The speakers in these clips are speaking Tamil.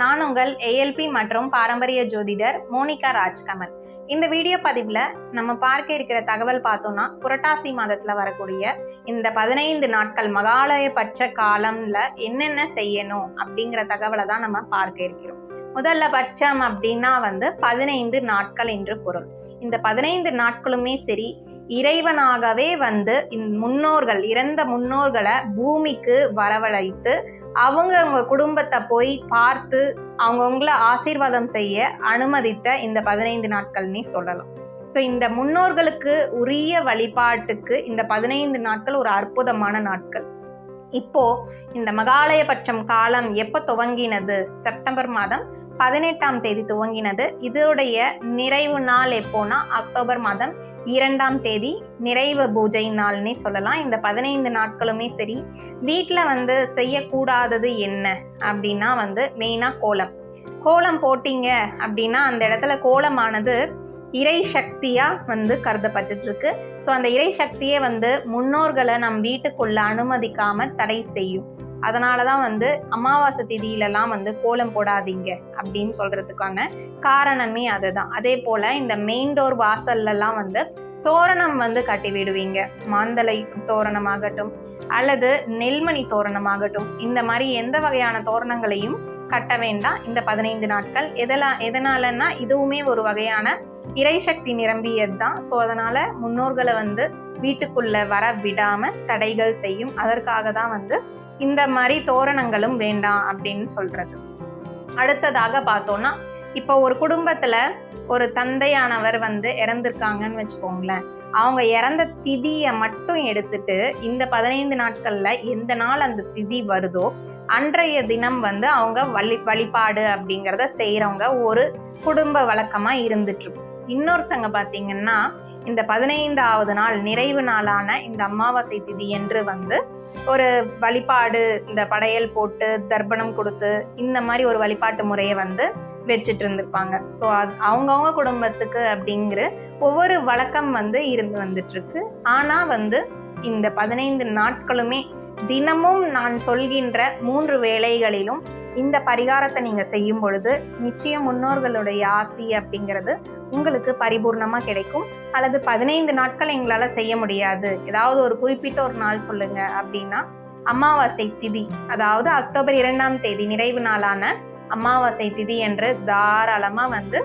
நான் உங்கள் ஏஎல்பி மற்றும் பாரம்பரிய ஜோதிடர் மோனிகா ராஜ்கமல். இந்த வீடியோ பதிவில் நம்ம பார்க்க இருக்கிற தகவல் பார்த்தோம்னா புரட்டாசி மாதத்தில் வரக்கூடிய இந்த பதினைந்து நாட்கள் மகாலயபட்ச காலம்ல என்னென்ன செய்யணும் அப்படிங்கிற தகவலை தான் நம்ம பார்க்க இருக்கிறோம். முதல்ல பட்சம் அப்படின்னா வந்து பதினைந்து நாட்கள் என்று பொருள். இந்த பதினைந்து நாட்களுமே சரி இறைவனாகவே வந்து இந்த முன்னோர்கள் இறந்த முன்னோர்களை பூமிக்கு வரவழைத்து அவங்க அவங்க குடும்பத்தை போய் பார்த்து அவங்கவுங்கள ஆசீர்வாதம் செய்ய அனுமதித்த இந்த பதினைந்து நாட்கள்னே சொல்லலாம். ஸோ இந்த முன்னோர்களுக்கு உரிய வழிபாட்டுக்கு இந்த பதினைந்து நாட்கள் ஒரு அற்புதமான நாட்கள். இப்போ இந்த மகாலயபட்சம் காலம் எப்போ துவங்கினது? செப்டம்பர் மாதம் பதினெட்டாம் தேதி துவங்கினது. இதோடைய நிறைவு நாள் எப்போனா அக்டோபர் மாதம் இரண்டாம் தேதி நிறைவு பூஜை நாள்னே சொல்லலாம். இந்த பதினைந்து நாட்களுமே சரி வீட்டில் வந்து செய்யக்கூடாதது என்ன அப்படின்னா வந்து மெயினாக கோலம். கோலம் போட்டீங்க அப்படின்னா அந்த இடத்துல கோலமானது இறை சக்தியாக வந்து கருதப்பட்டுட்ருக்கு. ஸோ அந்த இறை சக்தியே வந்து முன்னோர்களை நம் வீட்டுக்குள்ள அனுமதிக்காமல் தடை செய்யும். அதனால தான் வந்து அமாவாசை திதியிலலாம் வந்து கோலம் போடாதீங்க அப்படின்னு சொல்கிறதுக்கான காரணமே அதுதான். அதே போல் இந்த மெயின் டோர் வாசல்லலாம் வந்து தோரணம் வந்து கட்டி விடுவீங்க மாந்தலை தோரணமாகட்டும் அல்லது நெல்மணி தோரணமாகட்டும். இந்த மாதிரி எந்த வகையான தோரணங்களையும் கட்ட வேண்டாம். இந்த பதினைந்து நாட்கள் எதெல்லாம் எதனாலன்னா இதுவுமே ஒரு வகையான இறைசக்தி நிரம்பியது தான் ஸோ அதனால முன்னோர்களை வந்து வீட்டுக்குள்ள வர விடாம தடைகள் செய்யும். அதற்காக தான் வந்து இந்த மாதிரி தோரணங்களும் வேண்டாம் அப்படின்னு சொல்றது. அடுத்ததாக பார்த்தோம்னா இப்போ ஒரு குடும்பத்துல ஒரு தந்தையானவர் வந்து இறந்திருக்காங்கன்னு வச்சுக்கோங்களேன். அவங்க இறந்த திதியை மட்டும் எடுத்துட்டு இந்த பதினைந்து நாட்கள்ல எந்த நாள் அந்த திதி வருதோ அன்றைய தினம் வந்து அவங்க வழி வழிபாடு அப்படிங்கிறத செய்கிறவங்க ஒரு குடும்ப வழக்கமா இருந்துட்டுருக்கும் இன்னொருத்தங்க பார்த்தீங்கன்னா இந்த பதினைந்தாவது நாள் நிறைவு நாளான இந்த அமாவாசை திதி என்று வந்து ஒரு வழிபாடு இந்த படையல் போட்டு தர்ப்பணம் கொடுத்து இந்த மாதிரி ஒரு வழிபாட்டு முறையை வந்து வச்சுட்டு இருந்திருப்பாங்க. ஸோ அது அவங்கவுங்க குடும்பத்துக்கு அப்படிங்கிற ஒவ்வொரு வழக்கம் வந்து இருந்து வந்துட்டுருக்கு. ஆனால் வந்து இந்த பதினைந்து நாட்களுமே தினமும் நான் சொல்கின்ற மூன்று வேலைகளிலும் இந்த பரிகாரத்தை நீங்கள் செய்யும் பொழுது நிச்சயம் முன்னோர்களுடைய ஆசி அப்படிங்கிறது உங்களுக்கு பரிபூர்ணமாக கிடைக்கும். அல்லது பதினைந்து நாட்கள் எங்களால் செய்ய முடியாது. ஏதாவது ஒரு குறிப்பிட்ட ஒரு நாள் சொல்லுங்க அப்படின்னா அமாவாசை திதி அதாவது அக்டோபர் இரண்டாம் தேதி நிறைவு நாளான அமாவாசை திதி என்று தாராளமாக வந்து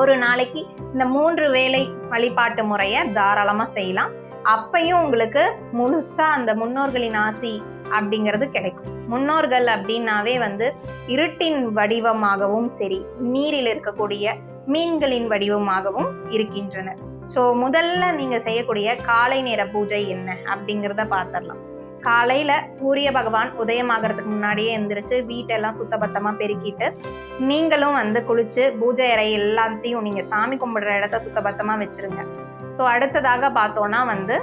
ஒரு நாளைக்கு இந்த மூன்று வேளை வழிபாட்டு முறையை தாராளமாக செய்யலாம். அப்பையும் உங்களுக்கு முழுசாக அந்த முன்னோர்களின் ஆசி அப்படிங்கிறது கிடைக்கும். முன்னோர்கள் அப்படின்னாவே வந்து இருட்டின் வடிவமாகவும் சரி நீரில் இருக்கக்கூடிய மீன்களின் வடிவமாகவும் இருக்கின்றனர். ஸோ முதல்ல நீங்கள் செய்யக்கூடிய காலை நேர பூஜை என்ன அப்படிங்கிறத பார்த்துடலாம் காலையில் சூரிய பகவான் உதயமாகறதுக்கு முன்னாடியே எந்திரிச்சு வீட்டெல்லாம் சுத்தபத்தமாக பெருக்கிட்டு நீங்களும் வந்து குளித்து பூஜை அறை எல்லாத்தையும் நீங்கள் சாமி கும்பிடுற இடத்த சுத்தபத்தமாக வச்சுருங்க. ஸோ அடுத்ததாக பார்த்தோன்னா வந்து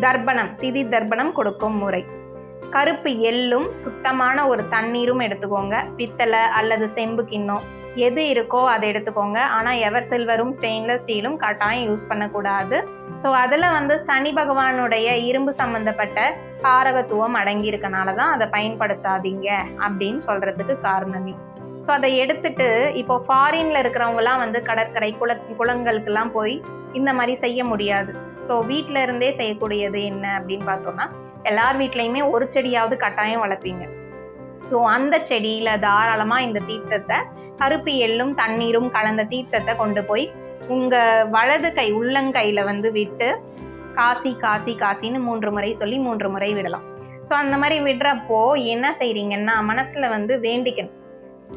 தர்ப்பணம் திதி தர்ப்பணம் கொடுக்கும் முறை. கருப்பு எள்ளும் சுத்தமான ஒரு தண்ணீரும் எடுத்துக்கோங்க. பித்தளை அல்லது செம்பு கிண்ணம் எது இருக்கோ அதை எடுத்துக்கோங்க. ஆனால் எவர் சில்வரும் ஸ்டெயின்லெஸ் ஸ்டீலும் கட்டாயம் யூஸ் பண்ணக்கூடாது. ஸோ அதில் வந்து சனி பகவானுடைய இரும்பு சம்மந்தப்பட்ட காரகத்துவம் அடங்கியிருக்கனால தான் அதை பயன்படுத்தாதீங்க அப்படின்னு சொல்கிறதுக்கு காரணமே. ஸோ அதை எடுத்துட்டு இப்போ ஃபாரின்ல இருக்கிறவங்கலாம் வந்து கடற்கரை குள குளங்களுக்கெல்லாம் போய் இந்த மாதிரி செய்ய முடியாது. ஸோ வீட்டில இருந்தே செய்யக்கூடியது என்ன அப்படின்னு பார்த்தோம்னா எல்லார் வீட்லேயுமே ஒரு செடியாவது கட்டாயம் வளர்ப்பீங்க. ஸோ அந்த செடியில தாராளமா இந்த தீர்த்தத்தை கருப்பு எள்ளும் தண்ணீரும் கலந்த தீர்த்தத்தை கொண்டு போய் உங்க வலது கை உள்ளங்கையில வந்து விட்டு காசி காசி காசின்னு மூன்று முறை சொல்லி மூன்று முறை விடலாம். ஸோ அந்த மாதிரி விடுறப்போ என்ன செய்றீங்கன்னா மனசுல வந்து வேண்டிக்கணும்.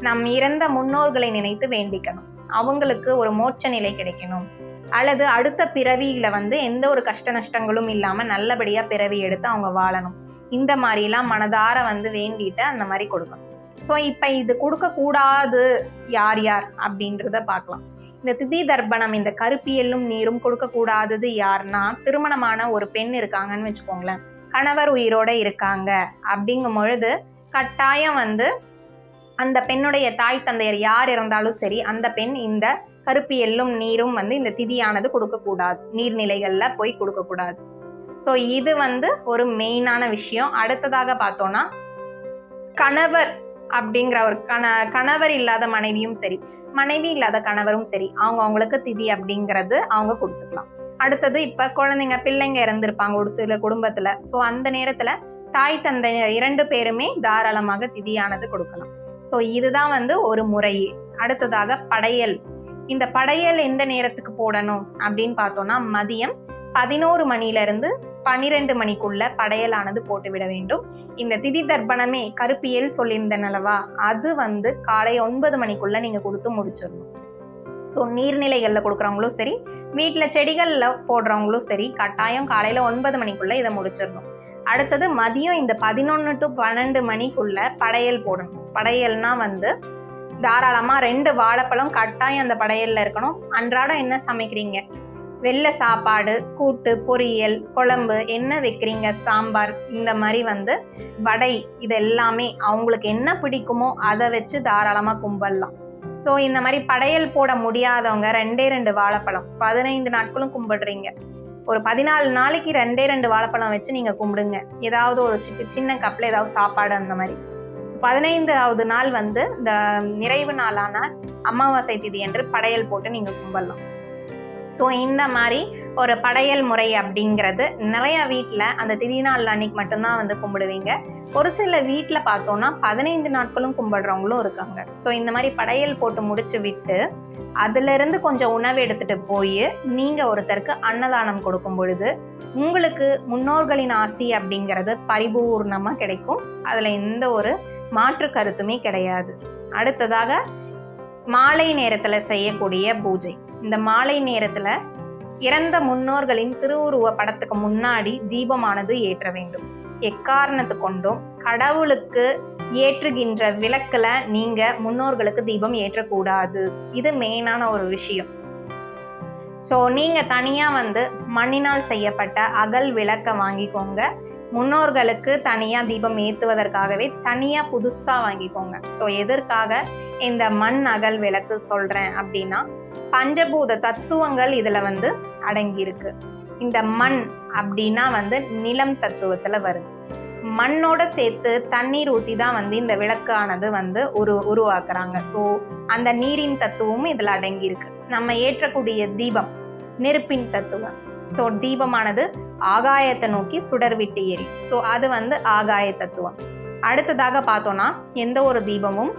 நம் இறந்த முன்னோர்களை நினைத்து வேண்டிக்கணும். அவங்களுக்கு ஒரு மோட்ச நிலை கிடைக்கணும். அல்லது அடுத்த பிறவியில வந்து எந்த ஒரு கஷ்ட நஷ்டங்களும் இல்லாம நல்லபடியா பிறவி எடுத்து அவங்க வாழணும். இந்த மாதிரிலாம் மனதார வந்து வேண்டிட்டு அந்த மாதிரி கொடுக்கணும். ஸோ இப்போ இது கொடுக்கக்கூடாது யார் யார் அப்படின்றத பார்க்கலாம். இந்த திதி தர்ப்பணம் இந்த கருப்பியலும் நீரும் கொடுக்கக்கூடாதது யாருன்னா திருமணமான ஒரு பெண் இருக்காங்கன்னு வச்சுக்கோங்களேன். கணவர் உயிரோட இருக்காங்க அப்படிங்கும் பொழுது கட்டாயம் வந்து அந்த பெண்ணுடைய தாய் தந்தையர் யார் இருந்தாலும் சரி அந்த பெண் இந்த கருப்பு எள்ளும் நீரும் வந்து இந்த திதியானது கொடுக்கக்கூடாது. நீர்நிலைகளில் போய் கொடுக்கக்கூடாது. ஸோ இது வந்து ஒரு மெயினான விஷயம். அடுத்ததாக பார்த்தோன்னா கணவர் அப்படிங்கிற ஒரு கண கணவர் இல்லாத மனைவியும் சரி மனைவி இல்லாத கணவரும் சரி அவங்க அவங்களுக்கு திதி அப்படிங்கிறது அவங்க கொடுத்துக்கலாம். அடுத்தது இப்போ குழந்தைங்க பிள்ளைங்க இறந்துருப்பாங்க ஒரு சில குடும்பத்தில். ஸோ அந்த நேரத்தில் தாய் தந்தை இரண்டு பேருமே தாராளமாக திதியானது கொடுக்கலாம். ஸோ இதுதான் வந்து ஒரு முறை. அடுத்ததாக படையல். இந்த படையல் எந்த நேரத்துக்கு போடணும் அப்படின்னு பார்த்தோம்னா மதியம் பதினோரு மணியிலிருந்து இருந்து பன்னிரெண்டு மணிக்குள்ள படையலானது போட்டுவிட வேண்டும். இந்த திதி தர்ப்பணமே கருப்பியல் சொல்லியிருந்தேன் அல்லவா அது வந்து காலை ஒன்பது மணிக்குள்ள நீங்க கொடுத்து முடிச்சிடணும். ஸோ நீர்நிலைகளில் கொடுக்குறவங்களும் சரி வீட்டில் செடிகளில் போடுறவங்களும் சரி கட்டாயம் காலையில் ஒன்பது மணிக்குள்ளே இதை முடிச்சிடணும். அடுத்தது மதியம் இந்த பதினொன்று டு பன்னெண்டு மணிக்குள்ள படையல் போடணும். படையல்னா வந்து தாராளமாக ரெண்டு வாழைப்பழம் கட்டாயம் அந்த படையலில் இருக்கணும். அன்றாடம் என்ன சமைக்கிறீங்க? வெள்ளை சாப்பாடு கூட்டு பொரியல் குழம்பு என்ன வைக்கிறீங்க? சாம்பார் இந்த மாதிரி வந்து வடை இது எல்லாமே அவங்களுக்கு என்ன பிடிக்குமோ அதை வச்சு தாராளமாக கும்பிடலாம். ஸோ இந்த மாதிரி படையல் போட முடியாதவங்க ரெண்டே ரெண்டு வாழைப்பழம் பதினைந்து நாட்களும் கும்பிடுறீங்க. ஒரு பதினாலு நாளைக்கு ரெண்டே ரெண்டு வாழைப்பழம் வச்சு நீங்கள் கும்பிடுங்க. ஏதாவது ஒரு சி- சின்ன கப்பில் ஏதாவது சாப்பாடு அந்த மாதிரி. ஸோ பதினைந்தாவது நாள் வந்து இந்த நிறைவு நாளான அமாவாசை திதி என்று படையல் போட்டு நீங்கள் கும்பிடலாம். ஸோ இந்த மாதிரி ஒரு படையல் முறை அப்படிங்கிறது நிறைய வீட்டில் அந்த திதி நாள் அன்னைக்கு மட்டும்தான் வந்து கும்பிடுவீங்க. ஒரு சில வீட்டில் பார்த்தோம்னா பதினைந்து நாட்களும் கும்பிடுறவங்களும் இருக்காங்க. ஸோ இந்த மாதிரி படையல் போட்டு முடிச்சு விட்டு அதுலேருந்து கொஞ்சம் உணவு எடுத்துட்டு போய் நீங்கள் ஒருத்தருக்கு அன்னதானம் கொடுக்கும் பொழுது உங்களுக்கு முன்னோர்களின் ஆசி அப்படிங்கிறது பரிபூர்ணமாக கிடைக்கும். அதில் எந்த ஒரு மாற்று கருத்துமே கிடையாது. அடுத்ததாக மாலை நேரத்தில் செய்யக்கூடிய பூஜை. இந்த மாலை நேரத்தில் இறந்த முன்னோர்களின் திருவுருவ படத்துக்கு முன்னாடி தீபமானது ஏற்ற வேண்டும். எக்காரணத்து கொண்டும் கடவுளுக்கு ஏற்றுகின்ற விளக்கில் நீங்கள் முன்னோர்களுக்கு தீபம் ஏற்றக்கூடாது. இது மெயினான ஒரு விஷயம். ஸோ நீங்கள் தனியாக வந்து மண்ணினால் செய்யப்பட்ட அகல் விளக்கை வாங்கிக்கோங்க. முன்னோர்களுக்கு தனியாக தீபம் ஏற்றுவதற்காகவே தனியாக புதுசாக வாங்கிக்கோங்க. ஸோ எதற்காக இந்த மண் அகல் விளக்கு சொல்கிறேன் அப்படின்னா பஞ்சபூத தத்துவங்கள் இதில் வந்து அடங்கியிருக்கு. இந்த மண் அப்படின்னா வந்து நிலம் தத்துவத்தில் வருது. மண்ணோட சேர்த்து தண்ணீர் ஊற்றி தான் வந்து இந்த விளக்கானது வந்து உரு உருவாக்குறாங்க. ஸோ அந்த நீரின் தத்துவமும் இதில் அடங்கியிருக்கு. நம்ம ஏற்றக்கூடிய தீபம் நெருப்பின் தத்துவம். ஸோ தீபமானது ஆகாயத்தை நோக்கி சுடர் விட்டு எரி ஸோ அது வந்து ஆகாய தத்துவம். அடுத்ததாக பார்த்தோன்னா எந்த ஒரு தீபமும்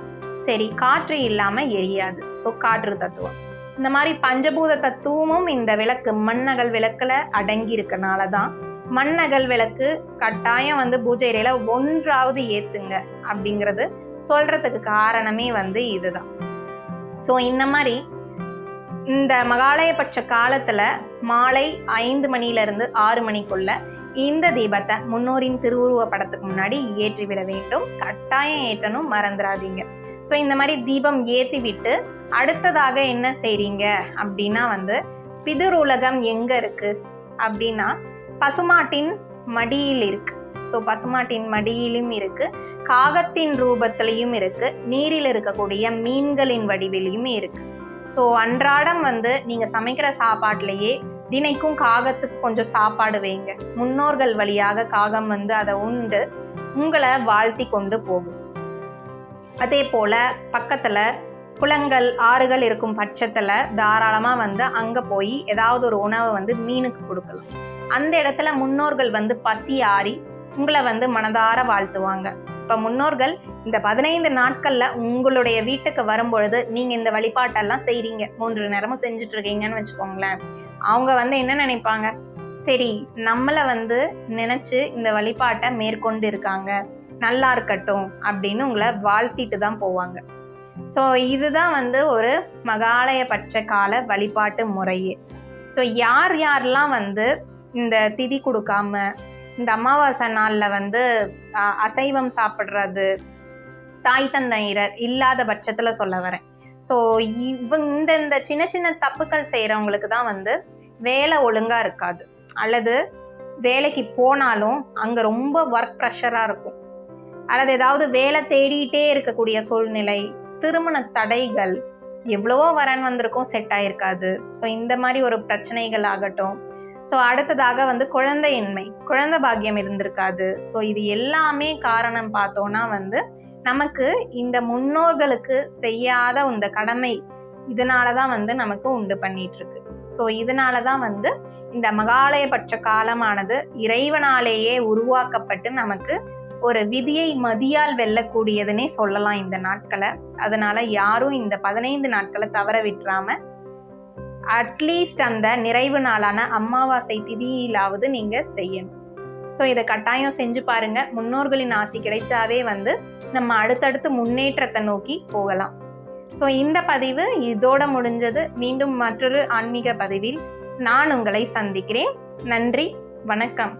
சரி காற்று இல்லாமல் எரியாது. ஸோ காற்று தத்துவம். இந்த மாதிரி பஞ்சபூத தத்துவமும் இந்த விளக்கு. மண்ணகல் விளக்கில் அடங்கி இருக்கனால தான் மண்ணகல் விளக்கு கட்டாயம் வந்து பூஜை அறையில ஒன்றாவது ஏற்றுங்க அப்படிங்கிறது சொல்கிறதுக்கு காரணமே வந்து இதுதான். ஸோ இந்த மாதிரி இந்த மகாலயபட்ச காலத்தில் மாலை ஐந்து மணியிலிருந்து ஆறு மணிக்குள்ள இந்த தீபத்தை முன்னோரின் திருவுருவ படத்துக்கு முன்னாடி ஏற்றி விட வேண்டும். கட்டாயம் ஏற்றணும் மறந்துடாதீங்க ஸோ இந்த மாதிரி தீபம் ஏற்றி விட்டு அடுத்ததாக என்ன செய்கிறீங்க அப்படின்னா வந்து பிதுர் உலகம் எங்கே இருக்குது அப்படின்னா பசுமாட்டின் மடியில் இருக்குது ஸோ பசுமாட்டின் மடியிலும் இருக்குது காகத்தின் ரூபத்திலையும் இருக்குது நீரில் இருக்கக்கூடிய மீன்களின் வடிவிலையும் இருக்குது ஸோ அன்றாடம் வந்து நீங்கள் சமைக்கிற சாப்பாட்டிலேயே தினைக்கும் காகத்துக்கு கொஞ்சம் சாப்பாடு வைங்க. முன்னோர்கள் வழியாக காகம் வந்து அதை உண்டு. உங்களை வாழ்த்தி கொண்டு போகும். அதே போல் பக்கத்தில் குளங்கள் ஆறுகள் இருக்கும் பட்சத்தில் தாராளமாக வந்து அங்கே போய் ஏதாவது ஒரு உணவை வந்து மீனுக்கு கொடுக்கலாம். அந்த இடத்துல முன்னோர்கள் வந்து பசி ஆறி உங்களை வந்து மனதார வாழ்த்துவாங்க. இப்போ முன்னோர்கள் இந்த பதினைந்து நாட்களில் உங்களுடைய வீட்டுக்கு வரும்பொழுது நீங்கள் இந்த வழிபாட்டெல்லாம் செய்கிறீங்க மூன்று நேரமும் செஞ்சுட்டு இருக்கீங்கன்னு வச்சுக்கோங்களேன். அவங்க வந்து என்ன நினைப்பாங்க? சரி நம்மளை வந்து நினச்சி இந்த வழிபாட்டை மேற்கொண்டு இருக்காங்க. நல்லா இருக்கட்டும் அப்படின்னு உங்களை வாழ்த்திட்டு தான் போவாங்க. ஸோ இதுதான் வந்து ஒரு மகாலயபட்ச கால வழிபாட்டு முறையே. ஸோ யார் யாரெல்லாம் வந்து இந்த திதி கொடுக்காம இந்த அமாவாசை நாளில் வந்து அ- அசைவம் சாப்பிட்றது தாய் தந்தையர் இல்லாத பட்சத்தில் சொல்ல வரேன். ஸோ இவங்க இந்த இந்த சின்ன சின்ன தப்புக்கள் செய்கிறவங்களுக்கு தான் வந்து வேலை ஒழுங்காக இருக்காது. அல்லது வேலைக்கு போனாலும் அங்கே ரொம்ப ஒர்க் ப்ரெஷராக இருக்கும். அல்லது ஏதாவது வேலை தேடிட்டே இருக்கக்கூடிய சூழ்நிலை திருமண தடைகள் எவ்வளவோ வரன் வந்திருக்கும் செட் ஆயிருக்காது. ஸோ இந்த மாதிரி ஒரு பிரச்சனைகள் ஆகட்டும். ஸோ அடுத்ததாக வந்து குழந்தையின்மை. குழந்தை பாக்கியம் இருந்திருக்காது. ஸோ இது எல்லாமே காரணம் பார்த்தோன்னா வந்து நமக்கு இந்த முன்னோர்களுக்கு செய்யாத இந்த கடமை இதனால தான் வந்து நமக்கு உண்டு பண்ணிட்டு இருக்கு ஸோ இதனால தான் வந்து இந்த மகாலயபட்ச காலமானது இறைவனாலேயே உருவாக்கப்பட்டு நமக்கு ஒரு விதியை மதியால் வெல்லக்கூடியதுன்னே சொல்லலாம் இந்த நாட்களை. அதனால யாரும் இந்த பதினைந்து நாட்களை தவற விட்டுறாம அட்லீஸ்ட் அந்த நிறைவு நாளான அமாவாசை திதியிலாவது நீங்க செய்யணும். ஸோ இதை கட்டாயம் செஞ்சு பாருங்க. முன்னோர்களின் ஆசி கிடைச்சாவே வந்து நம்ம அடுத்தடுத்து முன்னேற்றத்தை நோக்கி போகலாம். ஸோ இந்த பதிவு இதோட முடிஞ்சது. மீண்டும் மற்றொரு ஆன்மீக பதிவில் நான் உங்களை சந்திக்கிறேன். நன்றி. வணக்கம்.